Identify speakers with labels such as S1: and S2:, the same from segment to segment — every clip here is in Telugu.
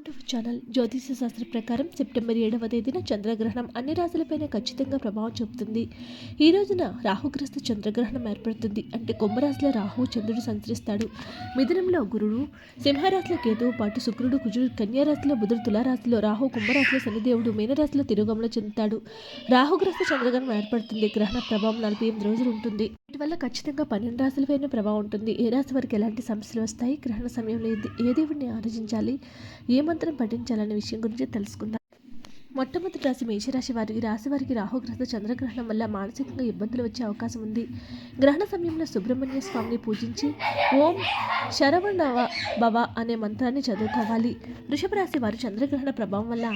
S1: వెల్కమ్ టు ఛానల్ జ్యోతిష శాస్త్ర ప్రకారం సెప్టెంబర్ ఏడవ తేదీన చంద్రగ్రహణం అన్ని రాశులపైన ఖచ్చితంగా ప్రభావం చూపుతుంది. ఈ రోజున రాహుగ్రస్త చంద్రగ్రహణం ఏర్పడుతుంది. అంటే కుంభరాశిలో రాహు చంద్రుడు సంచరిస్తాడు. మిథునంలో గురుడు సింహరాశిలో కేతువు పాటు శుక్రుడు కుజుడు కన్యారాశిలో బుధుడు తులారాశిలో రాహు కుంభరాశిలో శనిదేవుడు మీనరాశిలో తిరుగంలో చెందుతాడు. రాహుగ్రస్త చంద్రగ్రహణం ఏర్పడుతుంది. గ్రహణ ప్రభావం నలభై ఎనిమిది రోజులు ఉంటుంది. వీటి వల్ల ఖచ్చితంగా పన్నెండు రాశులపైన ప్రభావం ఉంటుంది. ఏ రాశి వారికి ఎలాంటి సమస్యలు వస్తాయి? గ్రహణ సమయంలో ఏ- దేవుడిని ఆలోచించాలి ఏ మంత్రం పఠించాలనే విషయం గురించి తెలుసుకుందాం. మొట్టమొదటి రాశి మేషరాశి వారి రాశి వారికి రాహుగ్రస్త చంద్రగ్రహణం వల్ల మానసికంగా ఇబ్బందులు వచ్చే అవకాశం ఉంది. గ్రహణ సమయంలో సుబ్రహ్మణ్య స్వామిని పూజించి ఓం శరవణవ భవ అనే మంత్రాన్ని చదువుకోవాలి. వృషభ రాశి వారు చంద్రగ్రహణ ప్రభావం వల్ల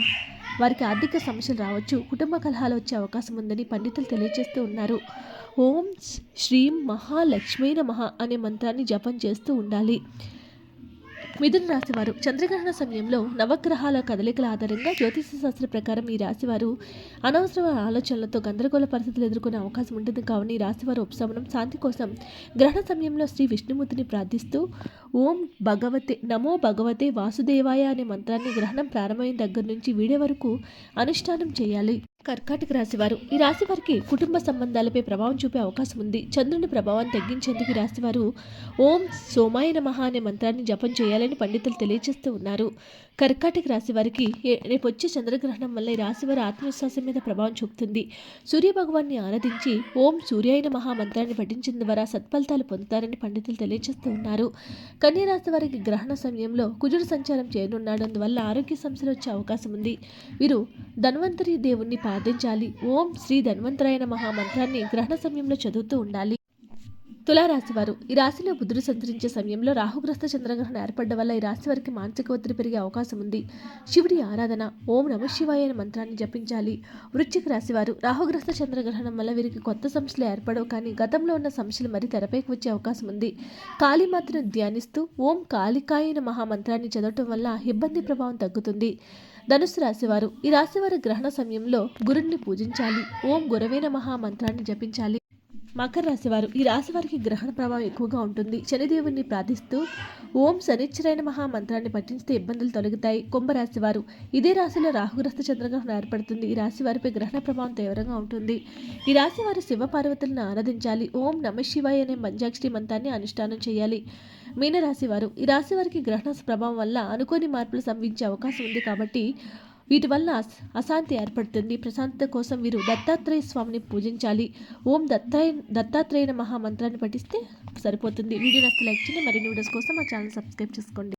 S1: వారికి ఆర్థిక సమస్యలు రావచ్చు. కుటుంబ కలహాలు వచ్చే అవకాశం ఉందని పండితులు తెలియజేస్తూ ఉన్నారు. ఓం శ్రీం మహాలక్ష్మీ నమః అనే మంత్రాన్ని జపం చేస్తూ ఉండాలి. మిథున రాశివారు చంద్రగ్రహణ సమయంలో నవగ్రహాల కదలికల ఆధారంగా జ్యోతిష శాస్త్ర ప్రకారం ఈ రాశివారు అనవసరమైన ఆలోచనలతో గందరగోళ పరిస్థితులు ఎదుర్కొనే అవకాశం ఉంటుంది. కావున ఈ రాశివారు ఉపశమనం శాంతి కోసం గ్రహణ సమయంలో శ్రీ విష్ణుమూర్తిని ప్రార్థిస్తూ ఓం భగవతే నమో భగవతే వాసుదేవాయ అనే మంత్రాన్ని గ్రహణం ప్రారంభమైన దగ్గర నుంచి వీడే వరకు అనుష్ఠానం చేయాలి. కర్కాటక రాశి వారు. ఈ రాశి వారికి కుటుంబ సంబంధాలపై ప్రభావం చూపే అవకాశం ఉంది. చంద్రుని ప్రభావం తగ్గించేందుకు ఈ రాశి వారు ఓం సోమాయ నమః అనే మంత్రాన్ని జపం చేయాలని పండితులు తెలియజేస్తూ ఉన్నారు. కర్కాటక రాశి వారికి రేపు వచ్చే చంద్రగ్రహణం వల్ల ఈ రాశి వారి ఆత్మవిశ్వాసం మీద ప్రభావం చూపుతుంది. సూర్య భగవాన్ని ఆరాధించి ఓం సూర్యాయ నమః మంత్రాన్ని పఠించిన ద్వారా సత్ఫలితాలు పొందుతారని పండితులు తెలియజేస్తూ ఉన్నారు. కన్యా రాశి వారికి గ్రహణ సమయంలో కుజుడు సంచారం చేయనున్నాడు. అందువల్ల ఆరోగ్య సమస్యలు వచ్చే అవకాశం ఉంది. వీరు ధన్వంతరి దేవుణ్ణి ప్రార్థించాలి. ఓం శ్రీ ధన్వంతరాయన మహామంత్రాన్ని గ్రహణ సమయంలో చదువుతూ ఉండాలి. తులారాశి వారు ఈ రాశిలో బుధుడు సంచరించే సమయంలో రాహుగ్రస్త చంద్రగ్రహణం ఏర్పడడం వల్ల ఈ రాశి వారికి మానసిక ఒత్తిడి పెరిగే అవకాశం ఉంది. శివుడి ఆరాధన ఓం నమ శివాయ అనే మంత్రాన్ని జపించాలి. వృశ్చిక రాశి వారు రాహుగ్రస్త చంద్రగ్రహణం వల్ల వీరికి కొత్త సమస్యలు ఏర్పడవు కానీ గతంలో ఉన్న సమస్యలు మరి తెరపైకి వచ్చే అవకాశం ఉంది. కాళీమాతను ధ్యానిస్తూ ఓం కాళికాయన మహామంత్రాన్ని చదవటం వల్ల ఇబ్బంది ప్రభావం తగ్గుతుంది. ధనుసు రాశివారు ఈ రాశివారి గ్రహణ సమయంలో గురుణ్ణి పూజించాలి. ఓం గురవేన మహా మంత్రాన్ని జపించాలి. మకర రాశివారు ఈ రాశి వారికి గ్రహణ ప్రభావం ఎక్కువగా ఉంటుంది. శనిదేవుని ప్రార్థిస్తూ ఓం శనిశ్చరైన మహా మంత్రాన్ని పఠించితే ఇబ్బందులు తొలగుతాయి. కుంభరాశి వారు ఇదే రాశిలో రాహుగ్రస్త చంద్రగ్రహణం ఏర్పడుతుంది. ఈ రాశి వారిపై గ్రహణ ప్రభావం తీవ్రంగా ఉంటుంది. ఈ రాశి వారు శివ ఆరాధించాలి. ఓం నమ శివాయ అనే మంజాక్షి మంత్రాన్ని అనుష్ఠానం చేయాలి. మీనరాశి వారు ఈ రాశి వారికి గ్రహణ ప్రభావం వల్ల అనుకోని మార్పులు సంభవించే అవకాశం ఉంది కాబట్టి వీటి వల్ల అశాంతి ఏర్పడుతుంది. ప్రశాంతత కోసం వీరు దత్తాత్రేయ స్వామిని పూజించాలి. ఓం దత్తాయ దత్తాత్రేయ మహా మంత్రాన్ని పఠిస్తే సరిపోతుంది. వీడియో నచ్చితే లైక్ చేయండి. మరిన్ని వీడియోస్ కోసం మా ఛానల్ సబ్స్క్రైబ్ చేసుకోండి.